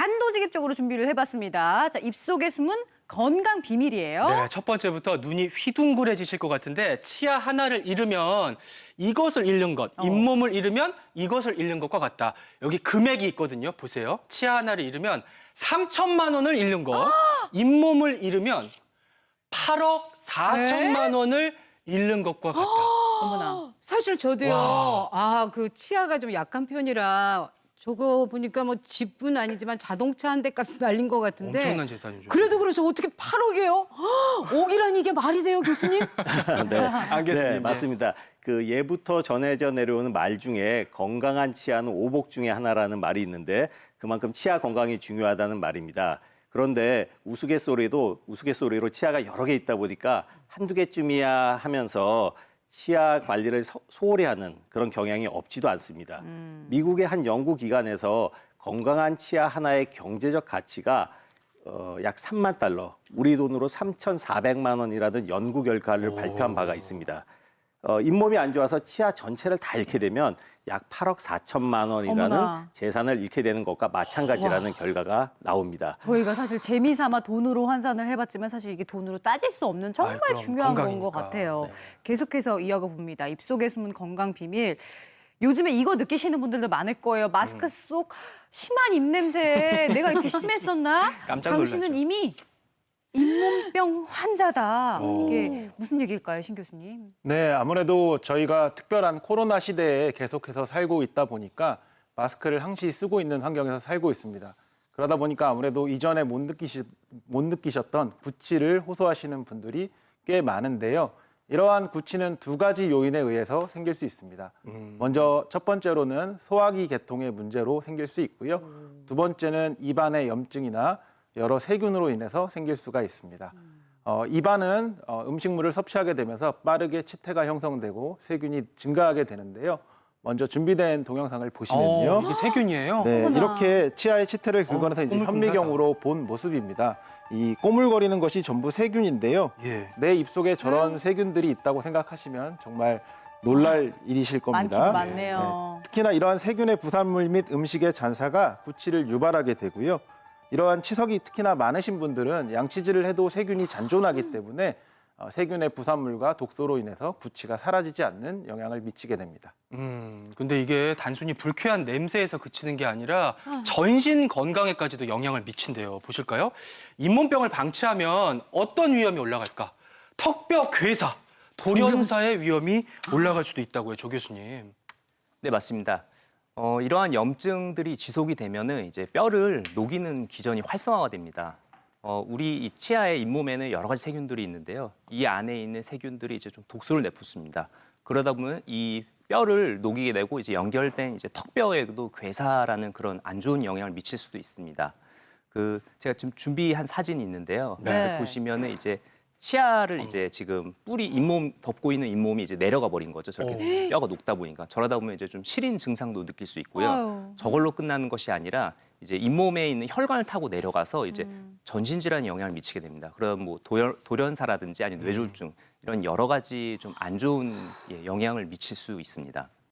단도직입적으로 준비를 해봤습니다. 자, 입속에 숨은 건강 비밀이에요. 네, 첫 번째부터 눈이 휘둥그레지실 것 같은데 치아 하나를 잃으면 이것을 잃는 것, 잇몸을 잃으면 이것을 잃는 것과 같다. 여기 금액이 있거든요. 보세요. 치아 하나를 잃으면 3천만 원을 잃는 것, 잇몸을 잃으면 8억 4천만 원을 잃는 것과 같다. 어머나. 사실 저도요. 와. 아, 그 치아가 좀 약한 편이라 저거 보니까 뭐 집은 아니지만 자동차 한 대 값이 날린 것 같은데. 엄청난 재산이죠. 그래도 그래서 어떻게 8억이에요? 5억이라니 이게 말이 돼요, 교수님? 네, 알겠습니다. 네, 맞습니다. 그 예부터 전해져 내려오는 말 중에 건강한 치아는 오복 중에 하나라는 말이 있는데 그만큼 치아 건강이 중요하다는 말입니다. 그런데 우스갯소리도 우스갯소리로 치아가 여러 개 있다 보니까 한두 개쯤이야 하면서 치아 관리를 소- 소홀히 하는 그런 경향이 없지도 않습니다. 미국의 한 연구 기관에서 건강한 치아 하나의 경제적 가치가 어, 약 3만 달러, 우리 돈으로 3,400만 원이라는 연구 결과를 발표한 바가 있습니다. 어, 잇몸이 안 좋아서 치아 전체를 다 잃게 되면 약 8억 4천만 원이라는 어머나. 재산을 잃게 되는 것과 마찬가지라는 결과가 나옵니다. 저희가 사실 재미삼아 돈으로 환산을 해봤지만 사실 이게 돈으로 따질 수 없는 정말 아이, 그럼 중요한 건 것 건강이니까. 같아요. 네. 계속해서 이어가 봅니다. 입속에 숨은 건강 비밀. 요즘에 이거 느끼시는 분들도 많을 거예요. 마스크 음. 속 심한 입냄새 내가 이렇게 심했었나? 깜짝 당신은. 이미 잇몸병 환자다. 오. 이게 무슨 얘기일까요, 신 교수님? 네, 아무래도 저희가 특별한 코로나 시대에 계속해서 살고 있다 보니까 마스크를 항시 쓰고 있는 환경에서 살고 있습니다. 그러다 보니까 아무래도 이전에 못, 느끼시, 못 느끼셨던 구취를 호소하시는 분들이 꽤 많은데요. 이러한 구취는 두 가지 요인에 의해서 생길 수 있습니다. 먼저 첫 번째로는 소화기 계통의 문제로 생길 수 있고요. 두 번째는 입안의 염증이나 여러 세균으로 인해서 생길 수가 있습니다. 어, 입안은 어, 음식물을 섭취하게 되면서 빠르게 치태가 형성되고 세균이 증가하게 되는데요. 먼저 준비된 동영상을 보시면요. 어, 이게 세균이에요? 네, 어머나. 이렇게 치아의 치태를 긁어내서 이제 꼬물꼬물하다. 현미경으로 본 모습입니다. 이 꼬물거리는 것이 전부 세균인데요. 예. 내 입속에 저런 세균들이 있다고 생각하시면 정말 놀랄 일이실 겁니다. 많기도 많네요. 특히나 이러한 세균의 부산물 및 음식의 잔사가 구취를 유발하게 되고요. 이러한 치석이 특히나 많으신 분들은 양치질을 해도 세균이 잔존하기 때문에 어, 세균의 부산물과 독소로 인해서 구취가 사라지지 않는 영향을 미치게 됩니다. 음, 근데 이게 단순히 불쾌한 냄새에서 그치는 게 아니라 전신 건강에까지도 영향을 미친대요. 보실까요? 잇몸병을 방치하면 어떤 위험이 올라갈까? 턱뼈 괴사, 돌연사의 위험이 올라갈 수도 있다고요, 조 교수님. 네, 맞습니다. 어, 이러한 염증들이 지속이 되면은 이제 뼈를 녹이는 기전이 활성화가 됩니다. 어, 우리 이 치아의 잇몸에는 여러 가지 세균들이 있는데요. 이 안에 있는 세균들이 이제 좀 독소를 내뿜습니다. 그러다 보면 이 뼈를 녹이게 되고 이제 연결된 이제 턱뼈에도 괴사라는 그런 안 좋은 영향을 미칠 수도 있습니다. 그 제가 지금 준비한 사진이 있는데요. 네. 보시면은 이제 치아를 이제 지금 뿌리 잇몸 덮고 있는 잇몸이 이제 내려가 버린 거죠. 저렇게 뼈가 녹다 보니까 저러다 보면 이제 좀 시린 증상도 느낄 수 있고요. 아유. 저걸로 끝나는 것이 아니라 이제 잇몸에 있는 혈관을 타고 내려가서 이제 전신 질환에 영향을 미치게 됩니다. 그럼 뭐 도열, 돌연사라든지 아니면 뇌졸중 이런 여러 가지 좀 안 좋은 예, 영향을 미칠 수 있습니다.